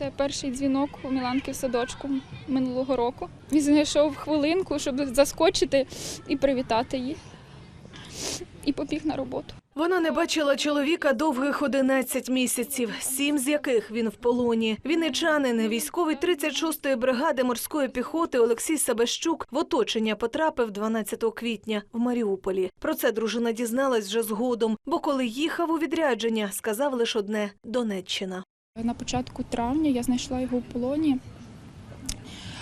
Це перший дзвінок у Міланки в садочку минулого року. Він знайшов хвилинку, щоб заскочити і привітати її. І побіг на роботу. Вона не бачила чоловіка довгих 11 місяців, сім з яких він в полоні. Вінничанин, військовий 36-ї бригади морської піхоти Олексій Сабещук в оточення потрапив 12 квітня в Маріуполі. Про це дружина дізналась вже згодом, бо коли їхав у відрядження, сказав лише одне – Донеччина. На початку травня я знайшла його в полоні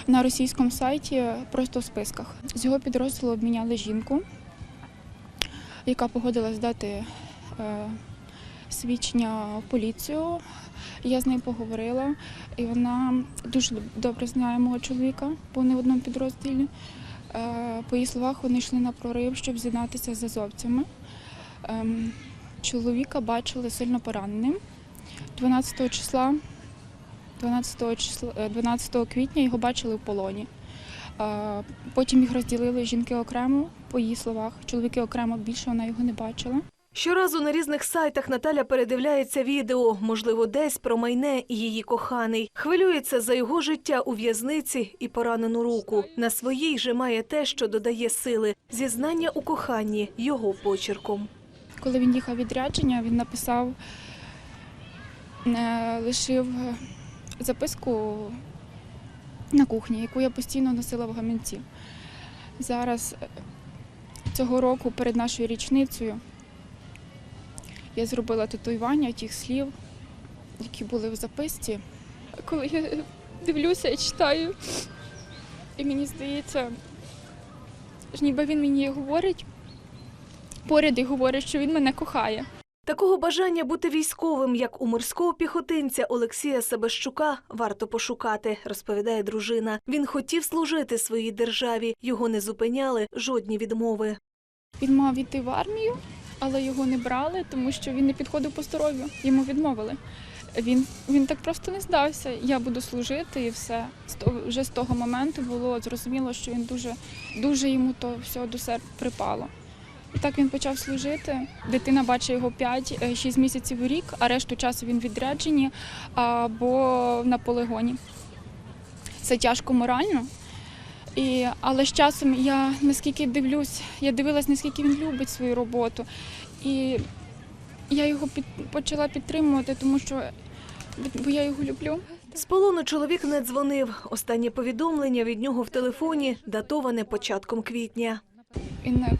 на російському сайті, просто в списках. З його підрозділу обміняли жінку, яка погодилась дати е, свідчення в поліцію. Я з нею поговорила, і вона дуже добре знає мого чоловіка, бо вони в одному підрозділі. Е, По її словах, вони йшли на прорив, щоб з'єднатися з азовцями. Ем, Чоловіка бачили сильно пораненим. 12 числа, 12 числа, е, 12 квітня його бачили в полоні. Е, Потім їх розділили жінки окремо, по її словах. Чоловіки окремо більше вона його не бачила. Щоразу на різних сайтах Наталя передивляється відео, можливо, десь про майне і її коханий. Хвилюється за його життя у в'язниці і поранену руку. На своїй же має те, що додає сили. Зізнання у коханні його почерком. Коли він їхав відрядження, він написав, е, лишив е, записку на кухні, яку я постійно носила в гамінці. Зараз е, цього року перед нашою річницею я зробила татуювання тих слів, які були в записці. Коли я дивлюся і читаю, і мені здається, ніби він мені говорить поряд і говорить, що він мене кохає. Такого бажання бути військовим, як у морського піхотинця Олексія Себещука, варто пошукати, розповідає дружина. Він хотів служити своїй державі, його не зупиняли жодні відмови. Він мав іти в армію, але його не брали, тому що він не підходив по здоров'ю. Йому відмовили. Він, він так просто не здався. Я буду служити і все. Вже з того моменту було зрозуміло, що він дуже, дуже йому то все до серця припало. І так він почав служити. Дитина бачить його 5-6 місяців у рік, а решту часу він в відрядженні або на полигоні. Це тяжко морально. І, але з часом я наскільки дивлюсь, я дивилась, наскільки він любить свою роботу. І я його під, почала підтримувати, тому що бо я його люблю. З полону чоловік не дзвонив. Останнє повідомлення від нього в телефоні датоване початком квітня. Він е,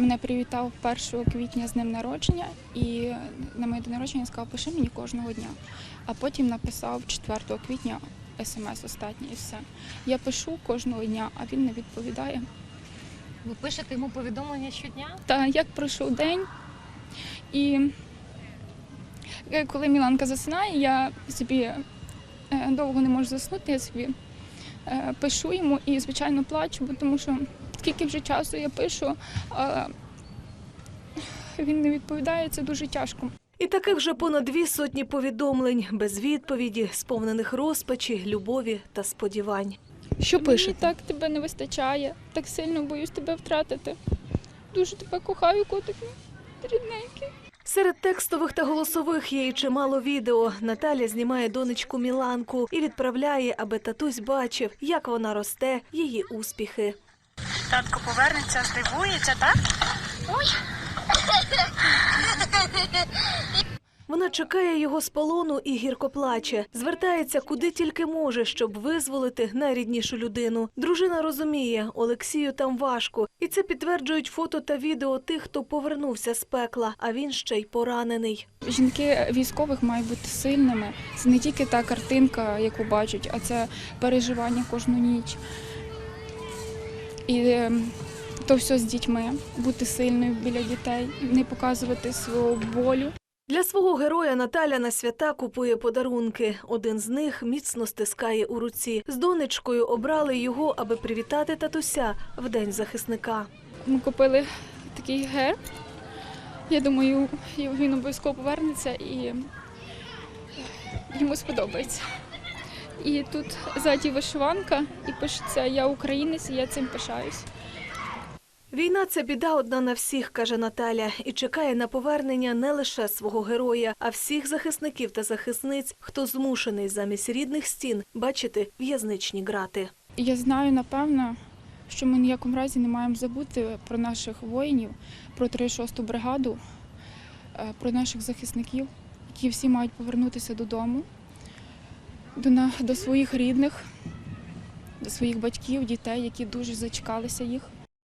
мене привітав 1 квітня з днем народження і на моє день народження сказав, пиши мені кожного дня. А потім написав 4 квітня смс останнє і все. Я пишу кожного дня, а він не відповідає. Ви пишете йому повідомлення щодня? Та як пройшов день. І е, коли Міланка засинає, я собі е, довго не можу заснути, я собі е, пишу йому і, звичайно, плачу, бо тому що скільки вже часу я пишу, а він не відповідає, це дуже тяжко. І таких же понад дві сотні повідомлень без відповіді, сповнених розпачі, любові та сподівань. Що Мені так тебе не вистачає, так сильно боюсь тебе втратити. Дуже тебе кохаю, котик мій, рідненький. Серед текстових та голосових є і чимало відео. Наталя знімає донечку Міланку і відправляє, аби татусь бачив, як вона росте, її успіхи. Татко повернеться, здивується, так? Вона чекає його з полону і гірко плаче. Звертається куди тільки може, щоб визволити найріднішу людину. Дружина розуміє, Олексію там важко, і це підтверджують фото та відео тих, хто повернувся з пекла, а він ще й поранений. Жінки військових мають бути сильними. Це не тільки та картинка, яку бачать, а це переживання кожну ніч. І ем, то все з дітьми, бути сильною біля дітей, не показувати свого болю. Для свого героя Наталя на свята купує подарунки. Один з них міцно стискає у руці. З донечкою обрали його, аби привітати татуся в день захисника. Ми купили такий герб. Я думаю, він обов'язково повернеться і йому сподобається. І тут ззаді вишиванка, і пишеться Я українець, і я цим пишаюсь. Війна це біда одна на всіх, каже Наталя, і чекає на повернення не лише свого героя, а всіх захисників та захисниць, хто змушений замість рідних стін бачити в'язничні грати. Я знаю, напевно, що ми ніякому разі не маємо забути про наших воїнів, про 36-ту бригаду, е, про наших захисників, які всі мають повернутися додому, до, на- до своїх рідних, до своїх батьків, дітей, які дуже зачекалися їх.